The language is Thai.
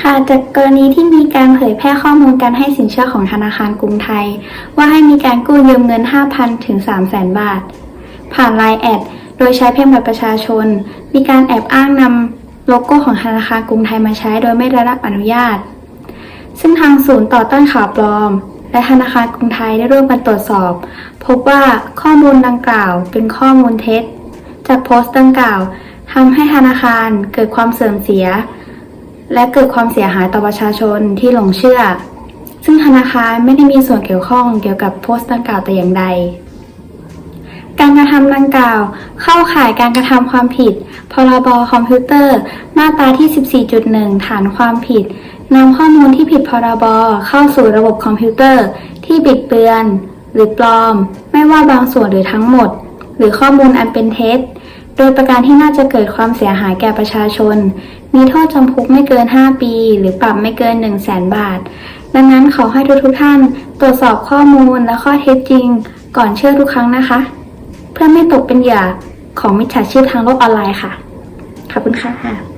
ค่ะจากกรณีที่มีการเผยแพร่ข้อมูลการให้สินเชื่อของธนาคารกรุงไทย ว่าให้มีการกู้ยืมเงิน 5,000 ถึง 300,000 บาท ผ่านไลน์แอด โดยใช้เพียงบัตรประชาชน มีการแอบอ้างนำโลโก้ของธนาคารกรุงไทยมาใช้โดยไม่ได้รับอนุญาต ซึ่งทางศูนย์ต่อต้านข่าวปลอม และธนาคารกรุงไทยได้ร่วมกันตรวจสอบ พบว่าข้อมูลดังกล่าวเป็นข้อมูลเท็จ จากโพสต์ดังกล่าวทำให้ธนาคารเกิดความเสื่อมเสีย และเกิดความเสียหายต่อประชาชนที่หลงเชื่อ ซึ่งธนาคารไม่ได้มีส่วนเกี่ยวข้องเกี่ยวกับโพสต์ดังกล่าวแต่อย่างใด การกระทำดังกล่าว เข้าข่ายการกระทำความผิด พรบคอมพิวเตอร์ มาตราที่ 14.1 ฐานความผิดนำข้อมูลที่ผิดพรบเข้าสู่ระบบคอมพิวเตอร์ ที่บิดเบือน หรือปลอม ไม่ว่าบางส่วนหรือทั้งหมด หรือข้อมูลอันเป็นเท็จ โดยประการที่น่าจะเกิดความเสียหายแก่ประชาชน มีโทษจำคุกไม่เกิน 5 ปี หรือปรับไม่เกิน 1 0 0 0 0แสนบาท ดังนั้นขอให้ทุกๆท่าน ตรวจสอบข้อมูลและข้อเท็จจริง ก่อนเชื่อทุกครั้งนะคะ เพื่อไม่ตกเป็นเหยื่อของมิจฉาชีพทางโลกออนไลน์ค่ะ ขอบคุณค่ะ